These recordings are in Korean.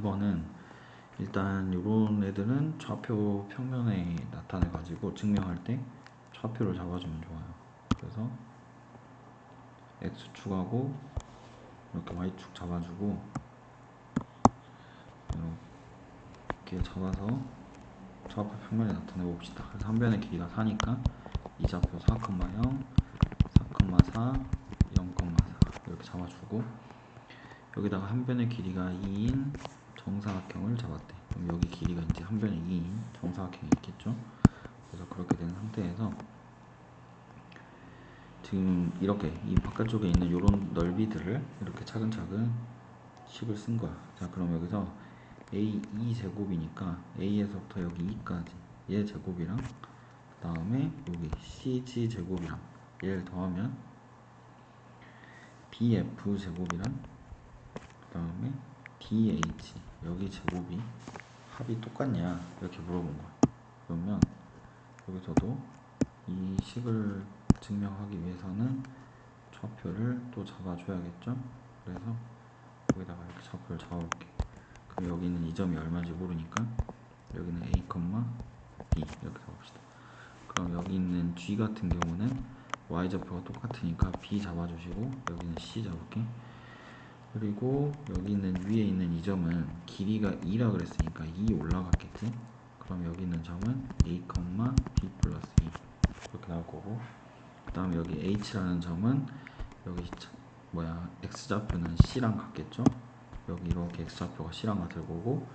1번은 일단 요런 애들은 좌표 평면에 나타내 가지고 증명할 때 좌표를 잡아주면 좋아요. 그래서 x축하고 이렇게 y축 잡아주고 이렇게 잡아서 좌표 평면에 나타내 봅시다. 그래서 한 변의 길이가 4니까 이 좌표 4,0 4,4 0,4 이렇게 잡아주고 여기다가 한 변의 길이가 2인 정사각형을 잡았대. 그럼 여기 길이가 이제 한 변의 2인 정사각형이 있겠죠. 그래서 그렇게 된 상태에서 지금 이렇게 이 바깥쪽에 있는 이런 넓이들을 이렇게 차근차근 식을 쓴 거야. 자, 그럼 여기서 a 2 제곱이니까 a에서부터 여기 2까지 얘 제곱이랑 그 다음에 여기 cg 제곱이랑 얘를 더하면 bf 제곱이랑 그 다음에 dh 여기 제곱이 합이 똑같냐 이렇게 물어본 거야. 그러면 여기서도 이 식을 증명하기 위해서는 좌표를 또 잡아줘야겠죠. 그래서 여기다가 이렇게 좌표를 잡아볼게. 그럼 여기는 이 점이 얼마인지 모르니까 여기는 a, b 이렇게 잡읍시다. 그럼 여기 있는 g 같은 경우는 y 좌표가 똑같으니까 b 잡아주시고 여기는 c 잡을게. 그리고 여기 있는 위에 있는 이 점은 길이가 2라 그랬으니까 2 올라갔겠지. 그럼 여기 있는 점은 a, b 플러스 2 이렇게 나올 거고 그 다음에 여기 h라는 점은 여기 뭐야 x 좌표는 c랑 같겠죠. 여기 이렇게 x 좌표가 c랑 같을 거고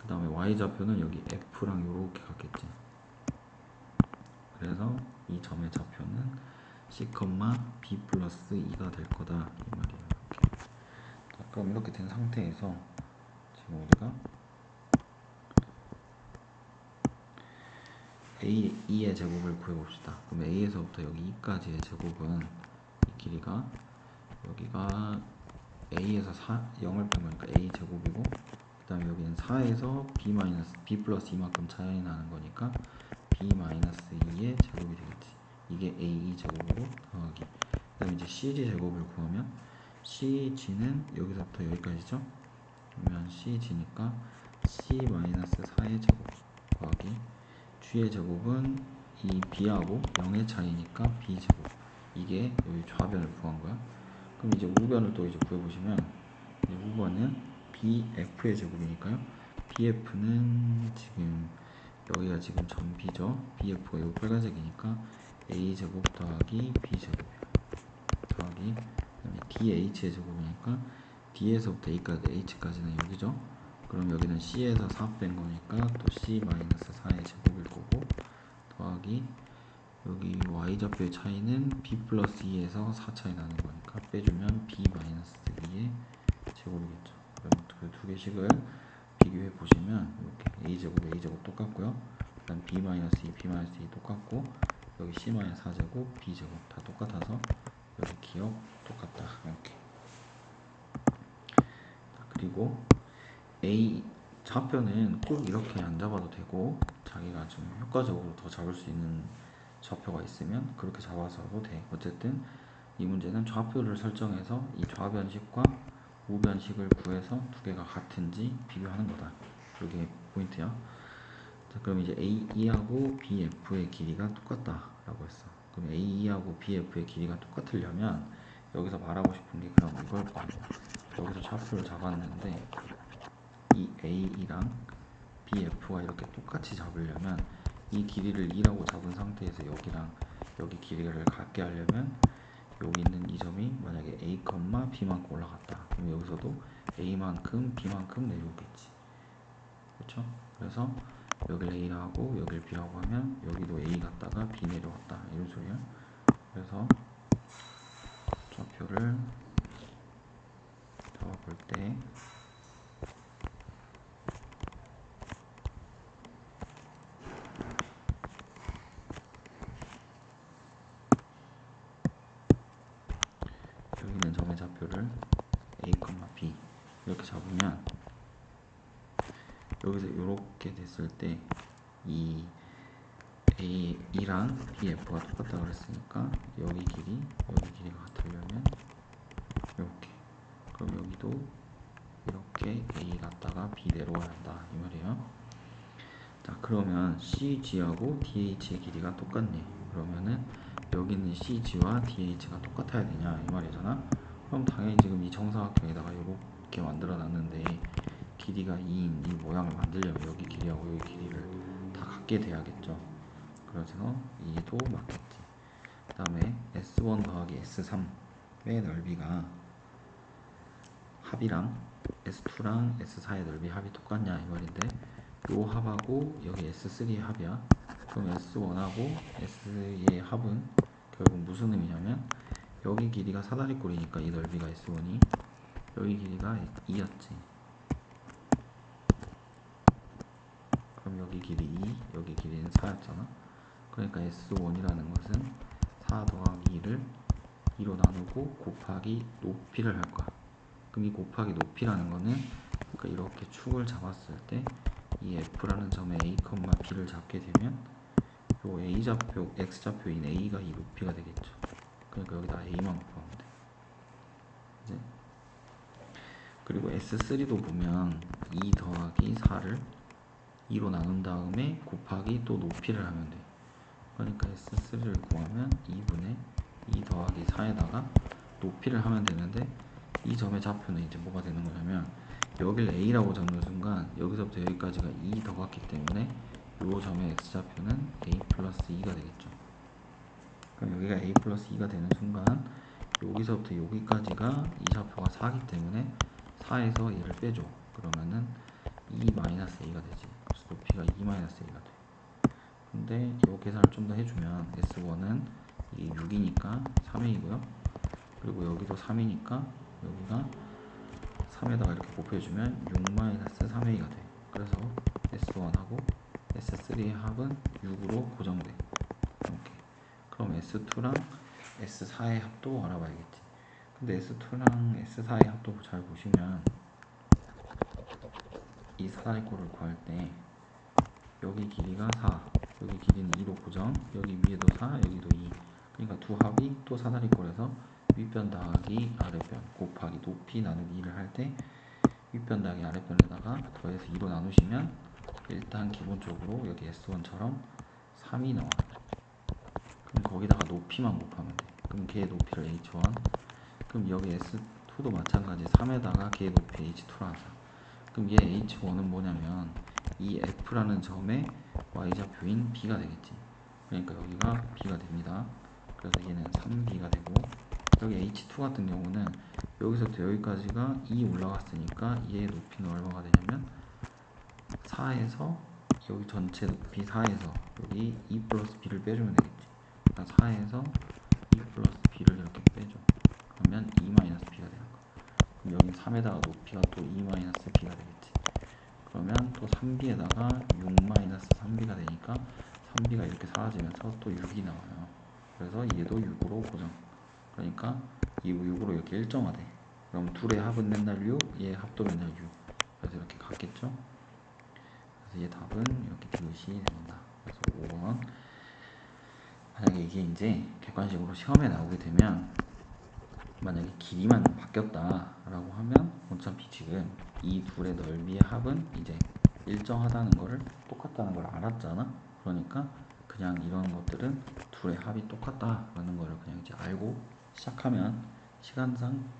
그 다음에 y 좌표는 여기 f랑 이렇게 같겠지. 그래서 이 점의 좌표는 c, b 플러스 2가 될 거다 이 말이에요. 그럼 이렇게 된 상태에서 지금 우리가 a 2의 제곱을 구해봅시다. 그럼 a에서부터 여기 2까지의 제곱은 이 길이가 여기가 a에서 4, 0을 뺀 거니까 a 제곱이고 그 다음에 여기는 4에서 b 마이너스 b 플러스 2만큼 차이 나는 거니까 b 마이너스 2의 제곱이 되겠지. 이게 a 2 제곱으로 더하기. 그 다음에 이제 cg 제곱을 구하면 cg는 여기서부터 여기까지죠. 그러면 cg니까 c 마이너스 4의 제곱 더하기 g의 제곱은 이 b하고 0의 차이니까 b 제곱. 이게 여기 좌변을 구한 거야. 그럼 이제 우변을 또 이제 구해보시면 우변은 bf의 제곱이니까요. Bf는 지금 여기가 지금 점 b죠. Bf가 이 빨간색이니까 a 제곱 더하기 b 제곱 더하기 그 다음에 dh의 제곱이니까 d에서부터 a까지 h까지는 여기죠 그럼 여기는 c에서 4 뺀 거니까 또 c 마이너스 4의 제곱일 거고 더하기 여기 y좌표의 차이는 b 플러스 2에서 4 차이 나는 거니까 빼주면 b 마이너스 2의 제곱이겠죠. 그럼 그 두 개씩을 비교해 보시면 이렇게 a 제곱 a 제곱 똑같고요. 그다음 b 마이너스 2 b 마이너스 2 똑같고 여기 c 마이너스 4제곱 b 제곱 다 똑같아서 여기 기억 똑같다 이렇게. 그리고 A 좌표는 꼭 이렇게 안 잡아도 되고 자기가 좀 효과적으로 더 잡을 수 있는 좌표가 있으면 그렇게 잡아서도 돼. 어쨌든 이 문제는 좌표를 설정해서 이 좌변식과 우변식을 구해서 두 개가 같은지 비교하는 거다. 그게 포인트야. 자, 그럼 이제 AE하고 BF의 길이가 똑같다 라고 했어. 그럼 AE하고 BF의 길이가 똑같으려면 여기서 말하고 싶은 게 그럼 이걸 거 여기서 좌표를 잡았는데 이 AE랑 BF가 이렇게 똑같이 잡으려면 이 길이를 2라고 잡은 상태에서 여기랑 여기 길이를 같게 하려면 여기 있는 이 점이 만약에 A, B만큼 올라갔다. 그럼 여기서도 A만큼 B만큼 내려오겠지. 그렇죠? 그래서 여기를 A라고 여기를 B라고 하면 여기도 A 갔다가 B 내려왔다. 이런 소리야. 그래서 좌표를 잡아볼 때 여기 있는 점의 좌표를 a, b 이렇게 잡으면 여기서 이렇게 됐을 때 이 a, e랑 bf가 똑같다 그랬으니까 여기 길이 여기 길이가 같으려면 이렇게 그럼 여기도 이렇게 A 갔다가 B 내려와야 한다 이 말이에요. 자 그러면 CG하고 DH의 길이가 똑같네. 그러면은 여기 있는 CG와 DH가 똑같아야 되냐 이 말이잖아. 그럼 당연히 지금 이 정사각형에다가 이렇게 만들어 놨는데 길이가 2인 이 모양을 만들려면 여기 길이하고 여기 길이를 다 갖게 돼야겠죠. 그래서 이도 맞겠지. 그 다음에 S1 더하기 S3의 넓이가 합이랑 S2랑 S4의 넓이 합이 똑같냐 이 말인데 요 합하고 여기 S3의 합이야. 그럼 S1하고 S의 합은 결국 무슨 의미냐면 여기 길이가 사다리꼴이니까 이 넓이가 S1이 여기 길이가 2였지. 그럼 여기 길이 2, 여기 길이는 4였잖아. 그러니까 S1이라는 것은 4 더하기 2를 2로 나누고 곱하기 높이를 할 거야. 그럼 이 곱하기 높이라는 거는 그러니까 이렇게 축을 잡았을 때 이 F라는 점에 A, B를 잡게 되면 요 A 좌표, X 좌표인 A가 이 높이가 되겠죠. 그러니까 여기다 A만 곱하면 돼. 이제 그리고 S3도 보면 2 더하기 4를 2로 나눈 다음에 곱하기 또 높이를 하면 돼. 그러니까 S3를 구하면 2분의 2 더하기 4에다가 높이를 하면 되는데 이 점의 좌표는 이제 뭐가 되는 거냐면 여길 A라고 잡는 순간 여기서부터 여기까지가 2 더갔기 때문에 이 점의 X좌표는 A 플러스 2가 되겠죠. 그럼 여기가 A 플러스 2가 되는 순간 여기서부터 여기까지가 이 좌표가 4기 때문에 4에서 얘를 빼줘. 그러면은 2 마이너스 A가 되지. 높이가 2 마이너스 A가 돼. 근데 이 계산을 좀 더 해주면 S1은 이게 6이니까 3A고요. 그리고 여기도 3이니까 여기가 3에다가 이렇게 곱해주면 6-3a가 돼. 그래서 S1하고 S3의 합은 6으로 고정돼. 이렇게. 그럼 S2랑 S4의 합도 알아봐야겠지. 근데 S2랑 S4의 합도 잘 보시면 이 사다리꼴을 구할 때 여기 길이가 4, 여기 길이는 2로 고정, 여기 위에도 4, 여기도 2. 그러니까 두 합이 또 사다리꼴에서 윗변 더하기 아래변 곱하기 높이 나누기 2를 할 때 윗변 더하기 아래변에다가 더해서 2로 나누시면 일단 기본적으로 여기 S1처럼 3이 나와요. 그럼 거기다가 높이만 곱하면 돼. 그럼 걔의 높이를 H1 그럼 여기 S2도 마찬가지 3에다가 걔의 높이 H2로 하자. 그럼 얘 H1은 뭐냐면 이 F라는 점의 Y좌표인 B가 되겠지. 그러니까 여기가 B가 됩니다. 그래서 얘는 3B가 되고 여기 H2 같은 경우는 여기서부터 여기까지가 2 올라갔으니까 얘의 높이는 얼마가 되냐면 4에서 여기 전체 높이 4에서 여기 2 플러스 B를 빼주면 되겠지. 그러니까 4에서 2 플러스 B를 이렇게 빼줘. 그러면 2 마이너스 B가 되는 거야. 그럼 여기 3에다가 높이가 또 2 마이너스 B가 되겠지. 그러면 또 3B에다가 6 마이너스 3B가 되니까 3B가 이렇게 사라지면서 또 6이 나와요. 그래서 얘도 6으로 고정. 그러니까 이 6으로 이렇게 일정하대. 그럼 둘의 합은 맨날 6, 얘의 합도 맨날 6. 그래서 이렇게 같겠죠? 그래서 얘 답은 이렇게 디귿이 됩니다. 그래서 5번. 만약에 이게 이제 객관식으로 시험에 나오게 되면 만약에 길이만 바뀌었다라고 하면 어차피 지금 이 둘의 넓이의 합은 이제 일정하다는 거를 똑같다는 걸 알았잖아. 그러니까 그냥 이런 것들은 둘의 합이 똑같다라는 걸 그냥 이제 알고 시작하면 시간상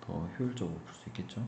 더 효율적으로 풀 수 있겠죠.